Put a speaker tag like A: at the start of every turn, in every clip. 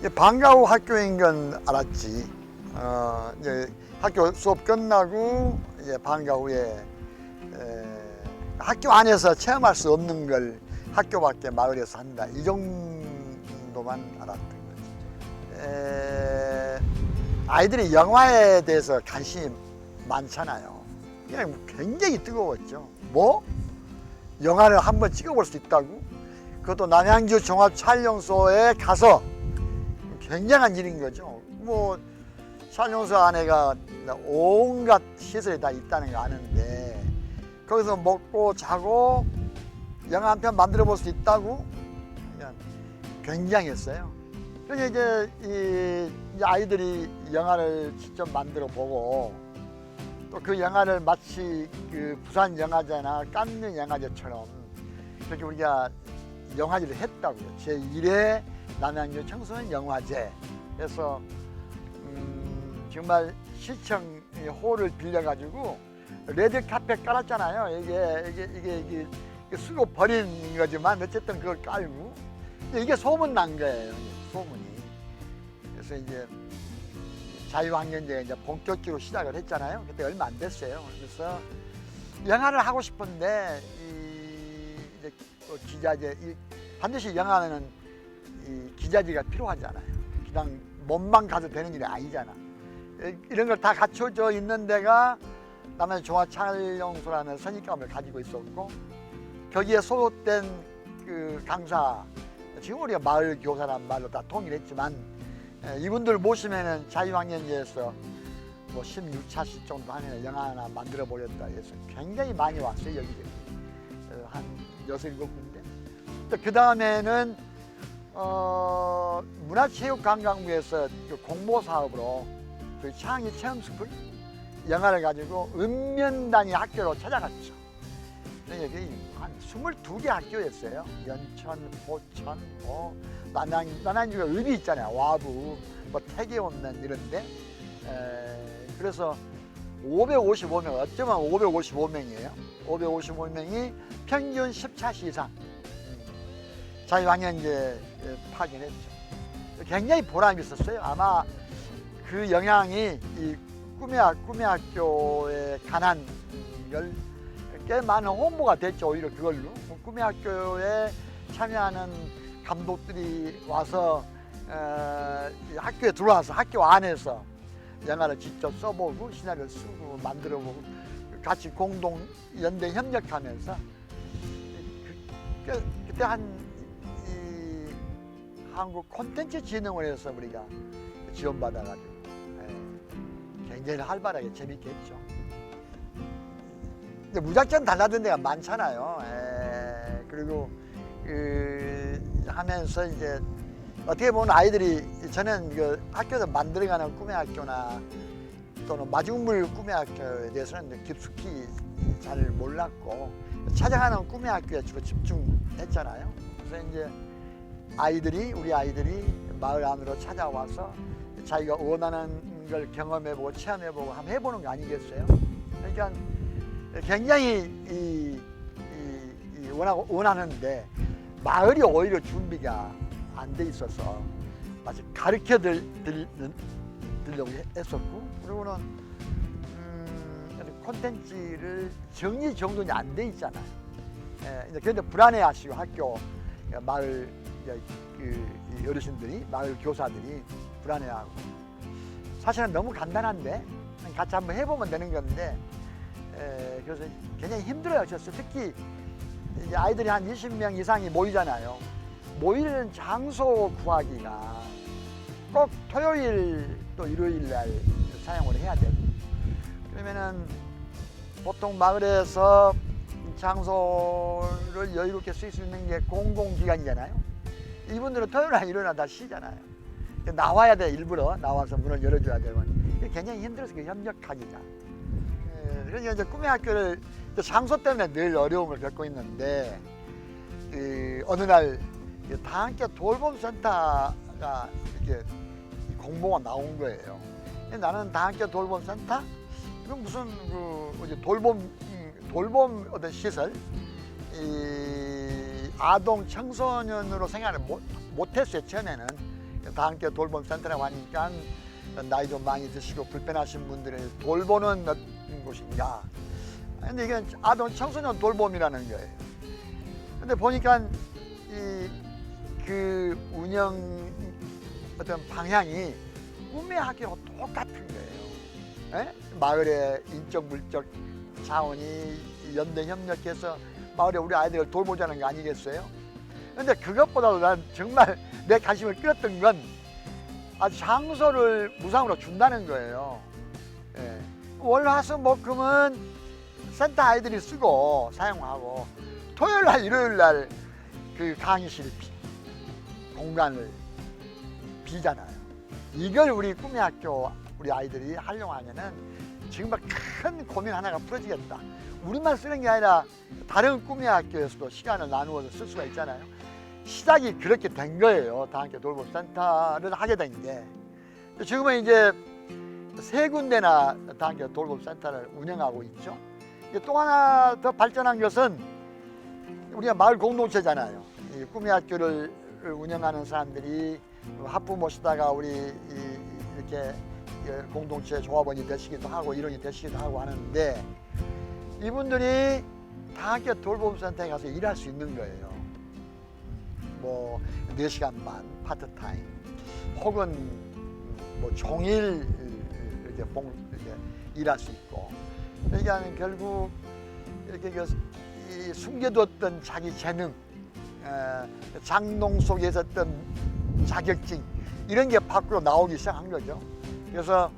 A: 이제 방과 후 학교인 건 알았지. 어, 이제 학교 수업 끝나고 이제 방과 후에 에, 학교 안에서 체험할 수 없는 걸 학교 밖에 마을에서 한다. 이 정도만 알았던 거지. 에, 아이들이 영화에 대해서 관심이 많잖아요. 그냥 굉장히 뜨거웠죠. 뭐? 영화를 한번 찍어볼 수 있다고? 그것도 남양주 종합촬영소에 가서 굉장한 일인 거죠. 뭐 촬영소 안에가 온갖 시설이 다 있다는 거 아는데 거기서 먹고 자고 영화 한 편 만들어 볼 수 있다고 굉장했어요. 그래서 이제 이 아이들이 영화를 직접 만들어 보고 또 그 영화를 마치 그 부산 영화제나 깐느 영화제처럼 그렇게 우리가 영화제를 했다고요. 제 1회 남양주 청소년 영화제. 그래서 음, 정말 시청 이 홀을 빌려가지고 레드 카펫 깔았잖아요. 이게 이게 이게 이게, 이게 쓰고 버린 거지만 어쨌든 그걸 깔고 이게 소문 난 거예요. 소문이. 그래서 이제 자유학년제가 이제 본격적으로 시작을 했잖아요. 그때 얼마 안 됐어요. 그래서 영화를 하고 싶은데 이 이제 그 기자재 이 반드시 영화는 이 기자재가 필요하잖아요. 그냥 몸만 가도 되는 일이 아니잖아. 이- 이런 걸 다 갖춰져 있는 데가 남한 종합촬영소라는 선입감을 가지고 있었고 거기에 소속된 그 강사 지금 우리가 마을 교사란 말로 다 통일했지만 에, 이분들 모시면은 자유학년제에서 뭐 16차씩 정도 하면 영화 하나 만들어 보겠다 해서 굉장히 많이 왔어요 여기저기 어, 한 여섯 일곱 군데 그 다음에는 어, 문화체육관광부에서 그 공모 사업으로 그 창의 체험스쿨 영화를 가지고 읍면단위 학교로 찾아갔죠. 여기 한 22개 학교였어요. 연천, 포천, 뭐 남양, 남양주가 읍이 있잖아요. 와부, 뭐 태계원면 이런데. 에, 그래서 555명, 어쩌면 555명이에요. 555명이 평균 10차시 이상 음, 자유학년제 파견했죠. 굉장히 보람이 있었어요. 아마 그 영향이 이 꿈의, 학- 꿈의 학교에 관한 걸꽤 많은 홍보가 됐죠. 오히려 그걸로. 꿈의 학교에 참여하는 감독들이 와서 어, 이 학교에 들어와서 학교 안에서 영화를 직접 써보고 시나리오를 쓰고 만들어보고 같이 공동 연대 협력하면서 그, 그, 그때 한 이, 한국 콘텐츠 진흥원에서 우리가 지원받아가지고 예, 굉장히 활발하게 재밌게 했죠. 근데 무작정 달라든 데가 많잖아요. 예, 그리고 그 하면서 이제 어떻게 보면 아이들이 저는 그 학교에서 만들어가는 꿈의 학교나 또는 마중물 꿈의 학교에 대해서는 깊숙이 잘 몰랐고 찾아가는 꿈의 학교에 주로 집중했잖아요. 그래서 이제 아이들이 우리 아이들이 마을 안으로 찾아와서 자기가 원하는 걸 경험해보고 체험해보고 한번 해보는 거 아니겠어요? 그러니까 굉장히 이, 이, 이 원하고 원하는데 마을이 오히려 준비가 안 돼 있어서 마치 가르쳐 들려고 했었고 그리고는 음, 콘텐츠를 정리 정돈이 안 돼 있잖아요. 예, 그런데 불안해하시고 학교 예, 마을 이제 그이 어르신들이 마을 교사들이 불안해하고 사실은 너무 간단한데 같이 한번 해보면 되는 건데 에, 그래서 굉장히 힘들어요. 그래서 특히 이제 아이들이 한 20명 이상이 모이잖아요. 모이는 장소 구하기가 꼭 토요일 또 일요일 날 사용을 해야 되고 그러면은 보통 마을에서 장소를 여유롭게 쓸 수 있는 게 공공기관이잖아요. 이분들은 토요일 날 일요일 날다 쉬잖아요. 나와야 돼 일부러 나와서 문을 열어줘야 되고 굉장히 힘들어서 그 협력하기가. 예, 그러니까 이제 꿈의 학교를 또 장소 때문에 늘 어려움을 겪고 있는데 그 어느 날 다 함께 돌봄 센터가 이렇게 공모가 나온 거예요. 나는 다 함께 돌봄 센터 이건 무슨 그 돌봄 음, 돌봄 어떤 시설 이 아동 청소년으로 생각을 못, 못했어요 처음에는 다 함께 돌봄 센터라고 하니까 나이 좀 많이 드시고 불편하신 분들을 돌보는 곳인가. 근데 이게 아동 청소년 돌봄이라는 거예요. 근데 보니까 이 그 운영 어떤 방향이 학교하고 똑같은 거예요. 에? 마을의 인적 물적 자원이 연대 협력해서 마을에 우리 아이들을 돌보자는 거 아니겠어요? 근데 그것보다도 난 정말 내 관심을 끌었던 건 아주 장소를 무상으로 준다는 거예요. 예. 월화수목금은 센터 아이들이 쓰고 사용하고 토요일 날 일요일 날 그 강의실 비- 공간을 비잖아요. 이걸 우리 꿈의 학교 우리 아이들이 활용하면은 정말 큰 고민 하나가 풀어지겠다. 우리만 쓰는 게 아니라 다른 꿈의 학교에서도 시간을 나누어서 쓸 수가 있잖아요. 시작이 그렇게 된 거예요. 다 함께 돌봄 센터를 하게 된 게. 지금은 이제 세 군데나 다 함께 돌봄 센터를 운영하고 있죠. 또 하나 더 발전한 것은 우리가 마을 공동체잖아요. 이 꿈의 학교를 운영하는 사람들이 학부 모시다가 우리 이- 이렇게 이 공동체 조합원이 되시기도 하고 일원이 되시기도 하고 하는데 이분들이 다 함께 돌봄센터에 가서 일할 수 있는 거예요. 뭐 4시간 반 파트타임 혹은 뭐 종일 이렇게, 봉, 이렇게 일할 수 있고 그러니까 결국 이렇게 그, 이 숨겨뒀던 자기 재능 에, 장롱 속에 있었던 자격증 이런 게 밖으로 나오기 시작한 거죠. 그래서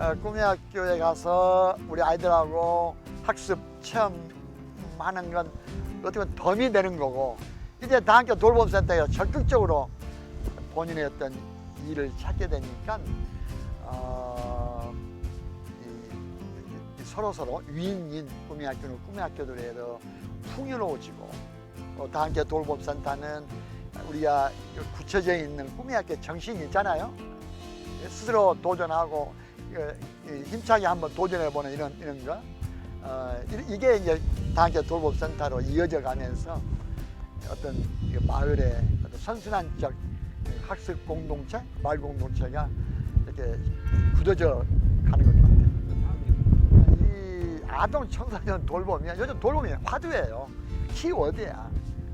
A: 어, 꿈의 학교에 가서 우리 아이들하고 학습 체험하는 건 어떻게 보면 덤이 되는 거고 이제 다학교 돌봄센터에 적극적으로 본인의 어떤 일을 찾게 되니까 어, 이, 이 서로 서로 위인인 꿈의 학교는 꿈의 학교들에도 풍요로워지고 어, 다 함께 돌봄센터는 우리가 굳혀져 있는 꿈의 학교 정신이 있잖아요. 스스로 도전하고 그, 이 힘차게 한번 도전해보는 이런 이런 거. 어, 이- 이게 이제 다함께 돌봄센터로 이어져 가면서 어떤 이 마을의 어떤 선순환적 학습 공동체, 마을 공동체가 이렇게 굳어져 가는 것 같아요. 이 아동 청소년 돌봄이 요즘 돌봄이 화두예요. 키워드야.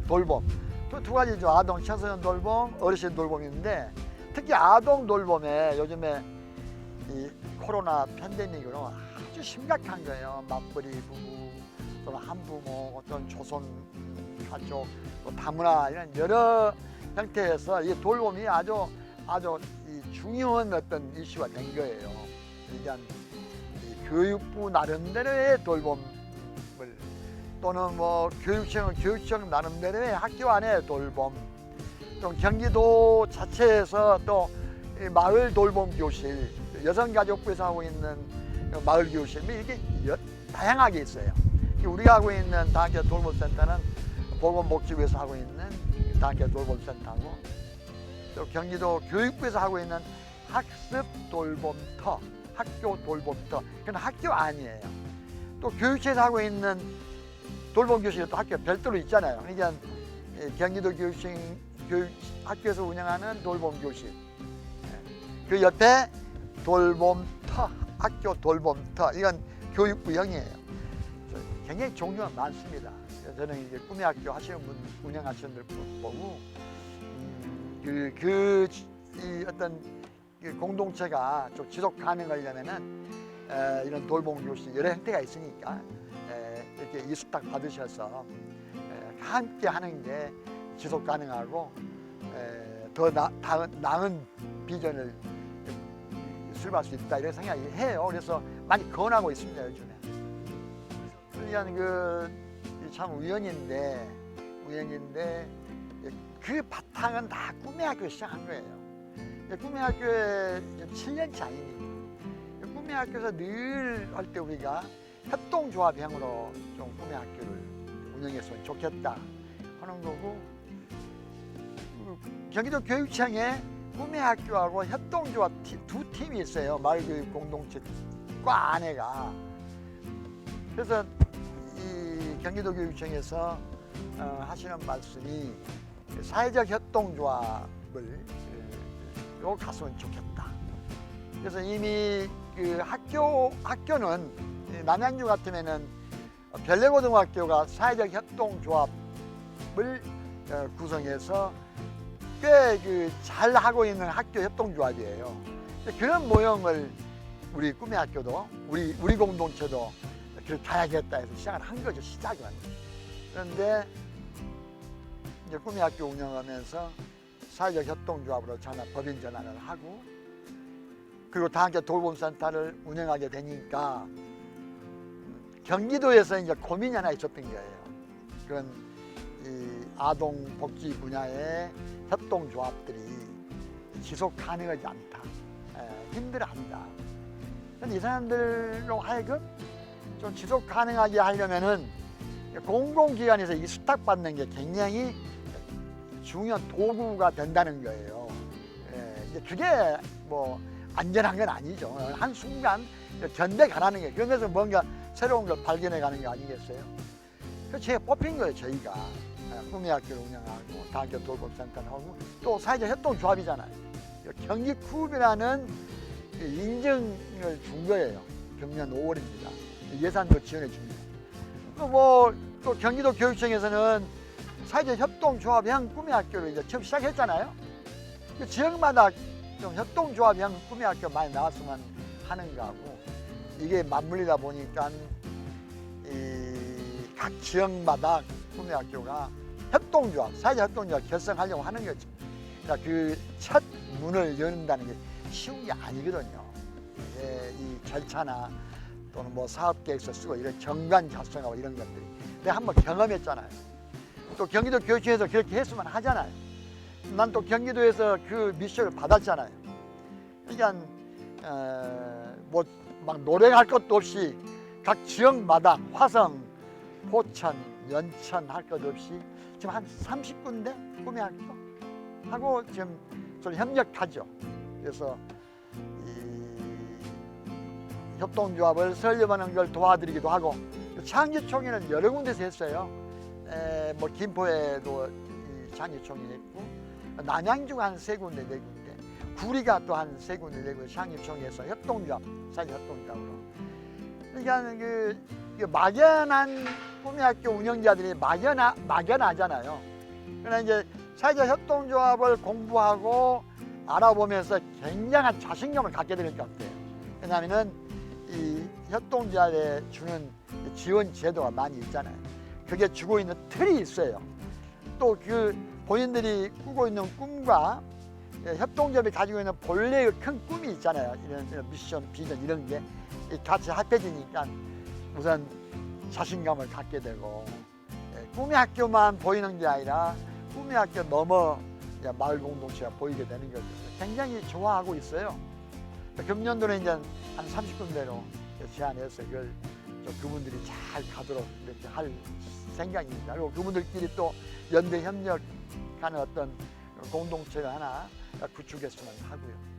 A: 돌봄. 또두 가지죠. 아동 청소년 돌봄, 어르신 돌봄인데 특히 아동 돌봄에 요즘에 이 코로나 팬데믹으로 심각한 거예요. 맞벌이 부부, 또는 한부모, 어떤 조선 가족, 또 다문화 이런 여러 형태에서 이 돌봄이 아주 아주 이 중요한 어떤 이슈가 된 거예요. 이 교육부 나름대로의 돌봄을 또는 뭐 교육청은 교육청 나름대로의 학교 안의 돌봄, 또 경기도 자체에서 또이 마을 돌봄 교실, 여성가족부에서 하고 있는 마을 교실, 뭐 이렇게 여- 다양하게 있어요. 우리가 하고 있는 다학교 돌봄센터는 보건복지부에서 하고 있는 다학교 돌봄센터고 또 경기도 교육부에서 하고 있는 학습 돌봄터, 학교 돌봄터, 그건 학교 아니에요. 또 교육청에서 하고 있는 돌봄 교실이 또 학교 별도로 있잖아요. 그러니까 이 경기도 교육청 교육 학교에서 운영하는 돌봄 교실, 그 옆에 돌봄터, 학교 돌봄터, 이건 교육부형이에요. 굉장히 종류가 많습니다. 저는 이제 꿈의 학교 하시는 분, 운영하시는 분들 보고, 음, 그, 그, 이 어떤 그 공동체가 좀 지속 가능하려면은 에, 이런 돌봄 교실 여러 형태가 있으니까 에, 이렇게 이수탁 받으셔서 에, 함께 하는 게 지속 가능하고 에, 더 나, 다, 나은 비전을 수립할 수 있다 이런 생각이 해요. 그래서 많이 권하고 있습니다 요즘에. 그러니까 그참 우연인데 우연인데 그 바탕은 다 꿈의 학교 시작한 거예요. 꿈의 학교에 7년 차이니까 꿈의 학교에서 늘 할 때 우리가 협동조합형으로 좀 꿈의 학교를 운영했으면 좋겠다 하는 거고 그 경기도 교육청에 꿈의 학교하고 협동조합 티- 두 팀이 있어요. 마을교육 공동체 과 안에가. 그래서 이 경기도 교육청에서 어, 하시는 말씀이 사회적 협동조합을 어, 학교도 갔으면 좋겠다. 그래서 이미 그 학교 학교는 이 남양주 같으면은 별내고등학교가 사회적 협동조합을 어, 구성해서 꽤 그 잘 하고 있는 학교 협동조합이에요. 그런 모형을 우리 꿈의 학교도 우리 우리 공동체도 그렇게 가야겠다 해서 시작을 한 거죠 시작은. 그런데 이제 꿈의 학교 운영하면서 사회적 협동조합으로 전환 법인 전환을 하고 그리고 다학교 돌봄센터를 운영하게 되니까 음, 경기도에서 이제 고민이 하나 있었던 거예요. 그건 이 아동 복지 분야의 협동조합들이 지속 가능하지 않다. 에, 힘들어한다. 근데 이 사람들로 하여금 좀 지속 가능하게 하려면은 공공기관에서 이 수탁받는 게 굉장히 중요한 도구가 된다는 거예요. 예, 그게 뭐 안전한 건 아니죠. 한 순간 견뎌 가라는 게 그러면서 뭔가 새로운 걸 발견해 가는 게 아니겠어요? 그래서 제가 뽑힌 거예요, 저희가. 예, 꿈의 학교를 운영하고 다학교 돌봄센터를 하고 또 사회적 협동조합이잖아요. 경기쿠업이라는 인증을 준 거예요. 경년 5월입니다. 예산도 지원해 줍니다. 또뭐또 경기도 교육청에서는 사회적 협동조합형 꿈의 학교를 이제 처음 시작했잖아요. 그 지역마다 좀 협동조합형 꿈의 학교 많이 나왔으면 하는 거하고 이게 맞물리다 보니까 이 각 지역마다 꿈의 학교가 협동조합, 사회적 협동조합 결성하려고 하는 거죠. 그러니까 그첫 문을 여는다는 게 쉬운 게 아니거든요. 예, 이 절차나 또는 뭐 사업 계획서 쓰고 이런 정관 작성하고 이런 것들이 내가 한번 경험했잖아요. 또 경기도 교육청에서 그렇게 했으면 하잖아요. 난 또 경기도에서 그 미션을 받았잖아요. 그러니까 어, 뭐막 노력할 것도 없이 각 지역마다 화성, 포천, 연천 할 것 없이 지금 한 30군데 꿈의 학교 하고 지금 좀 협력하죠. 그래서 이 협동조합을 설립하는 걸 도와드리기도 하고 창조총회는 여러 군데서 했어요. 에, 뭐 김포에도 이 창조총회 했고 남양주가 한세 군데 네 군데 구리가 또 한 세 군데 네 군데 창조총회에서 협동조합 사회 협동조합으로 그러니까 그, 그 막연한 꿈의학교 운영자들이 막연하, 막연하잖아요. 그러나 이제 사회적 협동조합을 공부하고 알아보면서 굉장한 자신감을 갖게 되는 것 같아요. 왜냐하면은 이 협동조합에 주는 지원 제도가 많이 있잖아요. 그게 주고 있는 틀이 있어요. 또 그 본인들이 꾸고 있는 꿈과 예, 협동조합이 가지고 있는 본래의 큰 꿈이 있잖아요. 이런, 이런 미션, 비전 이런 게 같이 합해지니까 우선 자신감을 갖게 되고 예, 꿈의 학교만 보이는 게 아니라 꿈의 학교 넘어 이제 마을 공동체가 보이게 되는 거죠. 굉장히 좋아하고 있어요. 금년도는 이제 한 30군데로 제안해서 좀 그분들이 잘 가도록 이렇게 할 생각입니다. 그리고 그분들끼리 또 연대 협력하는 어떤 공동체가 하나 구축했으면 하고요.